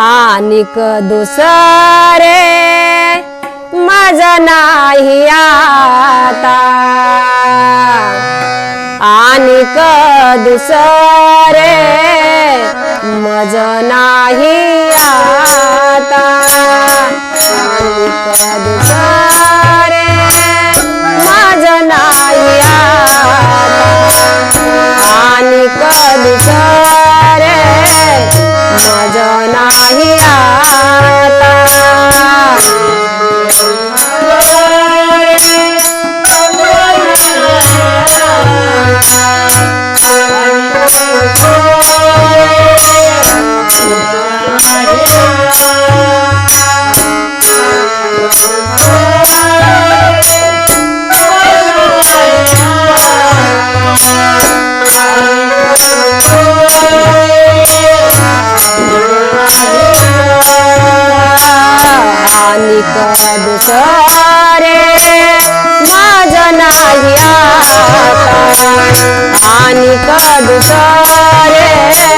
आणिक दुसरे माझा नाही आता. आणिक दुसरे मज नाही आता. आणिक दुसरे माझ नाही आता. आणिक दुसरे आणि काढू रे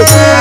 Hey.